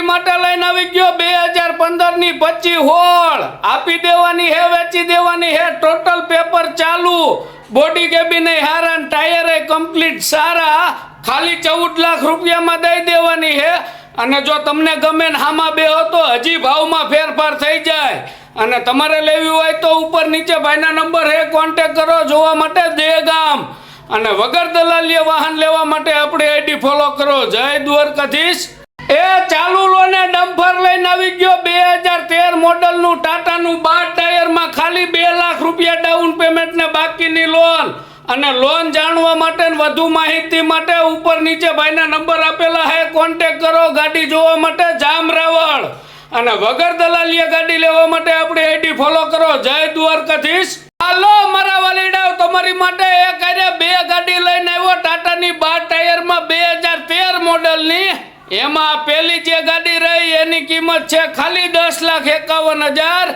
તમારી માટે લઈને આવી ગયો બે હજાર પંદરની પચી હોળ. આપી દેવાની હે, વેચી દેવાની હે ટોટલ પેપર ચાલુ. બોડી કેબિન હારા ટાયર કમ્પ્લીટ સારા. ખાલી ચૌદ લાખ રૂપિયામાં દઈ દેવાની હે. અને જો તમને ગમે ને હામાં બે હતો, હજી ભાવમાં ફેરફાર થઈ જાય. અને તમારે લેવી હોય તો ઉપર નીચે ભાઈના નંબર હે કોન્ટેક કરો, જોવા માટે દેગામ અને વગર દલાલીએ વાહન લેવા માટે આપણે આઈડી ફોલો કરો. જય દ્વારકાધીશ. એ ચાલુ લોને ડમ્ફર લઈને આવી ગયો બે હજાર તેર મોડલનું ટાટાનું બાર ટાયરમાં ખાલી બે લાખ રૂપિયા ડાઉન પેમેન્ટ ને બાકીની લોન અને લોન જાણવા માટે વધુ માહિતી માટે ઉપર નીચે ભાઈના નંબર આપેલા હે કોન્ટેક કરો ગાડી જોવા માટે, જામ રાવળ. અને વગર દલાલીએ ગાડી લેવા માટે આપણે આઈડી ફોલો કરો. જય દ્વારકાધીશ. હાલો, મારા વાલીડાઓ, તમારી માટે એક બે ગાડી લઈને આવ્યો ટાટાની બાર ટાયરમાં બે હજાર તેર મોડલની. એમાં પેલી જે ગાડી રહી એની કિંમત છે ખાલી દસ લાખ એકાવન હજાર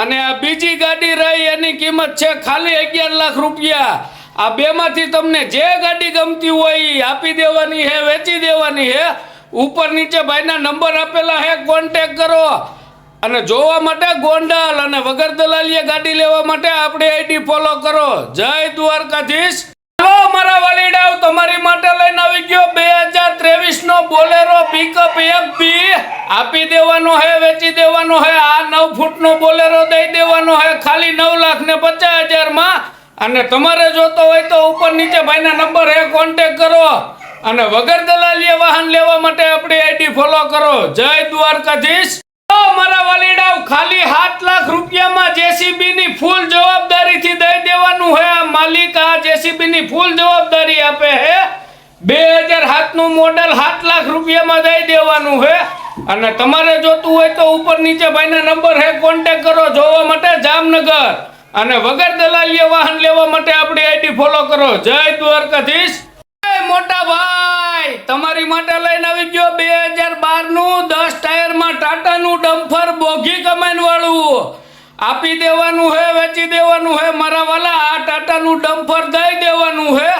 અને આ બીજી ગાડી રહી એની કિંમત છે ખાલી અગિયાર લાખ રૂપિયા. આ બેમાંથી તમને જે ગાડી ગમતી હોય એ આપી દેવાની હે, વેચી દેવાની હે. ઉપર નીચે ભાઈના નંબર આપેલા હે કોન્ટેક કરો. અને જોવા માટે ગોંડલ અને વગર દલાલીએ ગાડી લેવા માટે આપણે આઈડી ફોલો કરો. જય દ્વારકાધીશ. હાલો મારા વાલીડાઓ તમારી માટે લઈને આવી ગયો બે હજાર ત્રેવીસ નો બોલેરો પિકઅપ એફબી આપી દેવાનો હે, વેચી દેવાનો હે, આ નવ ફૂટ નો બોલેરો દઈ દેવાનો હે, ખાલી નવ લાખ ને પચાસ હજારમાં. અને તમારે જોતો હોય તો ઉપર નીચે ભાઈના નંબર હે કોન્ટેક કરો. અને વગર દલાલીએ વાહન લેવા માટે આપણી આઈડી ફોલો કરો. જય દ્વારકાધીશ. મારા વાલીડાઓ ખાલી સાત લાખ રૂપિયામાં જેસીબી ની ફૂલ જવાબદારીથી દઈ દેવાનું હે આ જેસીબી ની ફૂલ જવાબદારી આપે હે? બે હજાર સાતનું મોડલ સાત લાખ રૂપિયામાં દઈ દેવાનું હે? અને તમારે જોતું હોય તો ઉપર નીચે ભાઈના નંબર હે કોન્ટેક કરો જોવા માટે જામનગર. અને વગર દલાલીએ વાહન લેવા માટે આપણી આઈડી ફોલો કરો. જય દ્વારકાધીશ. મોટા ભાઈ, તમારી માટે લઈને આવી ગયો બે હજાર બારનું દસ ટાયરમાં ટાટાનું ડમ્ફર બોગી કમાન વાળું આપી દેવાનું હે, વેચી દેવાનું હે, મારા વાલા, આ ટાટાનું ડમ્ફર દઈ દેવાનું હે.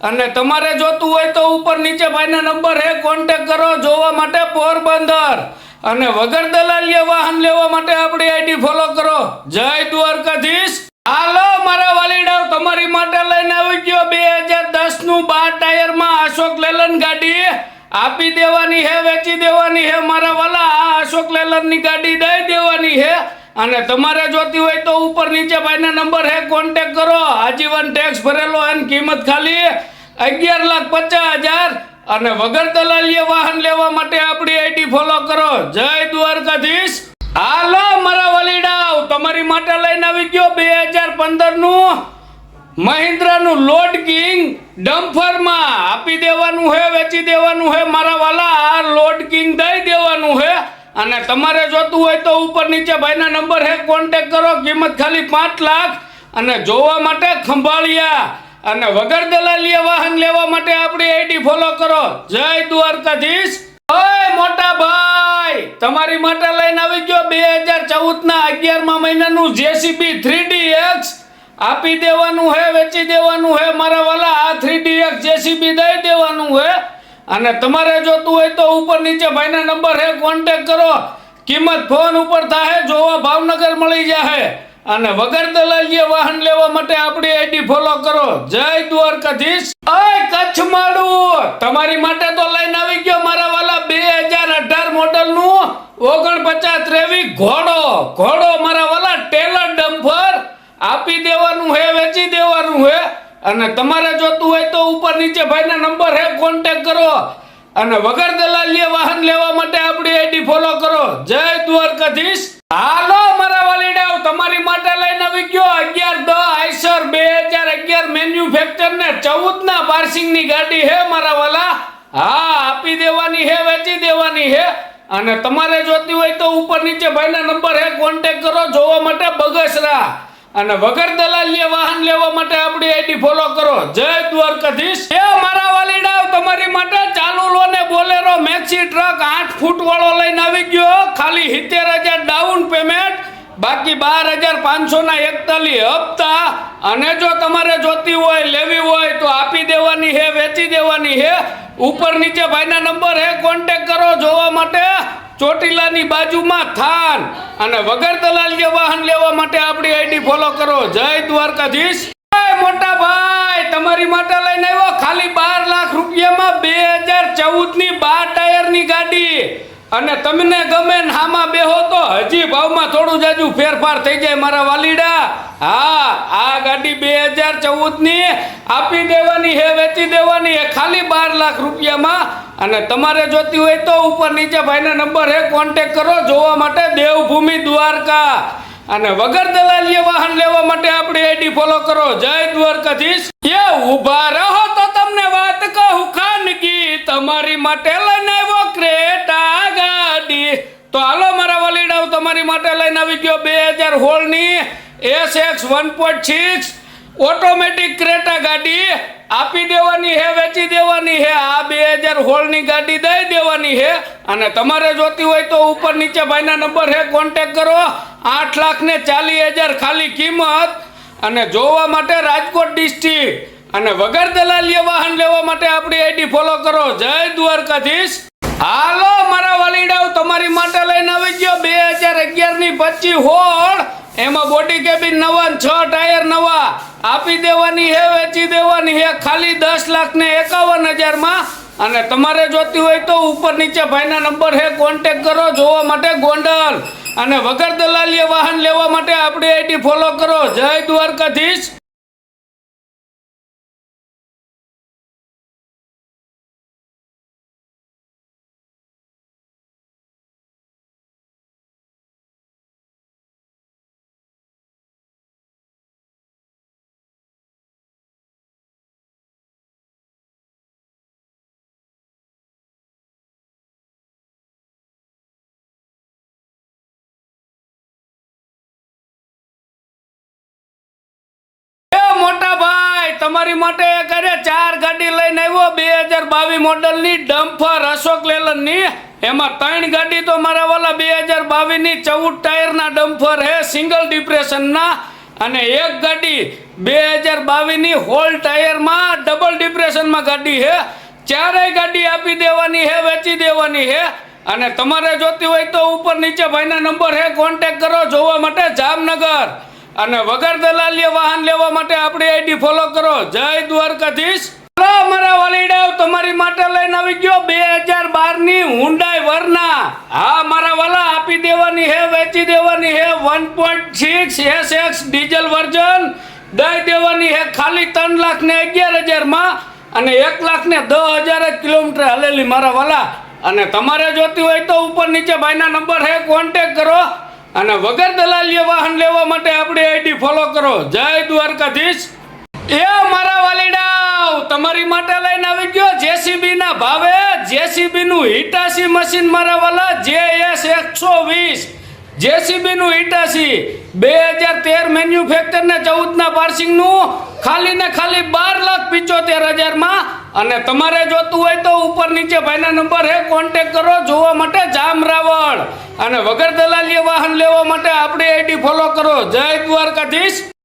અને તમારે જોતું હોય તો ઉપર નીચે ભાઈના નંબર હે કોન્ટેક કરો, જોવા માટે પોરબંદર. અને વગર દલાલીએ વાહન લેવા માટે આપણી આઈડી ફોલો કરો. જય દ્વારકાધીશ. હાલો, મારા વાલીડાઓ તમારી માટે લઈને આવી ગયો બે હજાર દસનું બાર ટાયરમાં અશોક લેલન ગાડી. આપી દેવાની હે, વેચી દેવાની હે, મારા વાલા, આ અશોક લેલનની ગાડી દઈ દેવાની હે. અને તમારે જોતી હોય તો ઉપર નીચે ભાઈના નંબર હે કોન્ટેક કરો. આજીવન ટેક્સ ભરેલો એની કિંમત ખાલી અગિયાર લાખ પચાસ હજાર. અને વગર દલાલીએ વાહન લેવા માટે આપણી આઈડી ફોલો કરો. જય દ્વારકાધીશ. હાલો, મારા વલીડાવ. તમારી માટે લઈને આવી ગયો બે હજાર પંદરનું મહિન્દ્રાનું લોડ કિંગ ડમ્ફરમાં. આપી દેવાનું હે, વેચી દેવાનું હે, મારા વાલા. આ લોડ કિંગ દઈ અને તમારે જોતું હોય તો ઉપર નીચે ભાઈના નંબર હે કોન્ટેક કરો, કિંમત ખાલી પાંચ લાખ. અને જોવા માટે ખંભાળિયા. અને વગર દલાલીએ વાહન લેવા માટે આપણી આઈડી ફોલો કરો. જય દ્વારકાધીશ. ઓય, મોટા ભાઈ, તમારી માટે લઈને આવી ગયો બે હજાર ચૌદ ના અગિયારમા મહિનાનું જેસીબી થ્રી ડી એક્સ. આપી દેવાનું હે, વેચી દેવાનું હે, મારા વાલા, આ થ્રી ડી એક્સ જેસીબી દઈ દેવાનું હે. અને તમારે જોતું હોય તો ઉપર નીચે ભાઈના નંબર હે કોન્ટેક કરો. કિંમત ફોન ઉપર થાય જોવા ભાવનગર મળી જાહે. અને વગર દલાલીએ વાહન લેવા માટે આપણી આઈડી ફોલો કરો. જય દ્વારકાધીશ. ઓય કચ્છ માડું તમારી માટે તો લઈને આવી ગયો મારા વાલા બે હજાર અઢાર મોડલનું ઓગણપચાસ ત્રેવીસ ઘોડો. ઘોડો મારા વાલા ટેલર ડમ્ફર. આપી દેવાનું હે, વેચી દેવાનું હે. અને તમારે જોતું હોય તો ઉપર નીચે ભાઈના નંબર હે કોન્ટેક કરો. અને વગર દલાલીએ વાહન લેવા માટે આપણી આઈડી ફોલો કરો. જય દ્વારકાધીશ. હાલો, મારા વાલીડાઓ, તમારી માટે લઈને આવી ગયો અગિયાર દ આઈસર બે હજાર અગિયાર મેન્યુફેક્ચર ને ચૌદ ના પાર્સિંગની ગાડી હે, મારા વાલા. હા, આપી દેવાની હે, વેચી દેવાની હે. અને તમારે જોતી હોય તો ઉપર નીચે ભાઈના નંબર હે કોન્ટેક કરો, જોવા માટે બગસરા. અને વગર દલાલીએ વાહન લેવા માટે આપણી આઈડી ફોલો કરો. જય દ્વારકાધીશ. એ મારા વાલીડાઓ તમારી માટે ચાલુ લો ને બોલેરો મેક્સી ટ્રક આઠ ફૂટ વાળો લઈને આવી ગયો. ખાલી સિત્તેર હજાર ડાઉન પેમેન્ટ બાકી બાર હજાર પાંચસો ના એકતાલીસ હપ્તા. અને જો તમારે જોતી હોય, લેવી હોય, તો આપી દેવાની હે વેચી દેવાની હે ઉપર નીચે ભાઈના નંબર હે કોન્ટેક કરો જોવા માટે. ચોટીલાની બાજુમાં થાન અને વગર દલાલીય વાહન લેવા માટે આપણી આઈડી ફોલો કરો. જય દ્વારકાધીશ. મોટા ભાઈ, તમારી માટે લઈને આવ્યો ખાલી બાર લાખ રૂપિયામાં બે હજાર ચૌદની બાર ટાયરની ગાડી. અને તમને ગમે ને હામાં બેહો તો હજી ભાવમાં થોડું જાજુ ફેરફાર થઈ જાય મારા વાલીડા. હા, આ ગાડી બે હજાર ચૌદની આપી દેવાની હે, વેચી દેવાની હે, ખાલી બાર લાખ રૂપિયામાં અને તમારે જોતી હોય તો ઉપર નીચે ભાઈના નંબર હે કોન્ટેક કરો, જોવા માટે દેવભૂમિ દ્વારકા. અને વગર દલાલીએ વાહન લેવા માટે આપણી આઈડી ફોલો કરો. જય દ્વારકાધીશ. એ ઊભા રહો તો તમને વાત કહું, ખાનગી. તમારી માટે લઈને આવ્યો ક્રેટા ગાડી. તો હાલો, મારા વલીડાઓ, તમારી માટે લઈને આવી ગયો બે હજાર હોળની S X one point six automatic Creta ગાડી આપી દેવાની હે, વેચી દેવાની હે. આ બે હજાર હોળની ગાડી દઈ દેવાની હે. અને તમારે જોતી હોય તો ઉપર નીચે ભાઈના નંબર હે કોન્ટેક કરો. આઠ લાખ ને ચાલીસ હજાર ખાલી કિંમત. અને જોવા માટે રાજકોટ ડિસ્ટ્રિક્ટ અને વગર દલાલીય વાહન લેવા માટે આપણી આઈડી ફોલો કરો. જય દ્વારકાધીશ. હાલો, મારા વલીડાઓ, તમારી માટે લઈને આવી ગયો. બે હજાર અગિયારની પચી હોળ. એમાં બોડી કેબિન નવા છ ટાયર નવા. આપી દેવાની હે, વેચી દેવાની હે. ખાલી દસ લાખ ને એકાવન હજારમાં અને તમારે જોતી હોય તો ઉપર નીચે ભાઈના નંબર હે કોન્ટેક કરો જોવા માટે ગોંડલ. અને વગર દલાલીય વાહન લેવા માટે આપણી આઈડી ફોલો કરો. જય દ્વારકાધીશ. તમારી માટે કરે ચાર ગાડી લઈને આવ્યો, બે હજાર બાવીસ મોડલની ડમ્ફર અશોક લેલનની. એમાં ત્રણ ગાડી તો મારા વાલા બે હજાર બાવીસની ચૌદ ટાયરના ડમ્ફર હે, સિંગલ ડિપ્રેશનના. અને એક ગાડી બે હજાર બાવીસની હોલ ટાયરમાં ડબલ ડિપ્રેશનમાં ગાડી હે. ચારેય ગાડી આપી દેવાની હે, વેચી દેવાની હે. અને તમારે જોતી હોય તો ઉપર નીચે ભાઈના નંબર હે કોન્ટેક કરો જોવા માટે જામનગર. અને વગર દલાલીય વાહન લેવા માટે આપણી આઈડી ફોલો કરો. જય દ્વારકાધીશ. મારા વાલીડાઓ, તમારી માટે લઈને આવી ગયો બે હજાર બારની હુંડાઈ વરના. હા, મારા વાલા, આપી દેવાની હે, વેચી દેવાની હે, one point six S X diesel version. દઈ દેવાની હે, ખાલી ત્રણ લાખ ને અગિયાર હજારમાં અને એક લાખ ને દસ હજાર કિલોમીટર હલેલી મારા વાલા. અને તમારે જોતી હોય તો ઉપર નીચે ભાઈના નંબર હે કોન્ટેક કરો. અને વગર દલાલીય વાહન લેવા માટે આપણી આઈડી ફોલો કરો. જય દ્વારકાધીશ. એ મારા વાલીડાઓ તમારી માટે લઈને આવી ગયો જેસીબી ભાવે. જેસીબી નું હિટાસી મશીન મારા વાલા જે એસ એકસો વીસ. જેસીબી નું હિટાસી બે હજાર તેર મેન્યુફેક્ચર ને ચૌદ ના પાર્સિંગનું ખાલી ને ખાલી બાર લાખ પિચોતેર હજારમાં. અને તમારે જોતું હોય તો ઉપર નીચે ભાઈના નંબર હે કોન્ટેક કરો જોવા માટે જામ રાવળ અને વગર દલાલીય વાહન લેવા માટે આપણી આઈડી ફોલો કરો. જય દ્વારકાધીશ.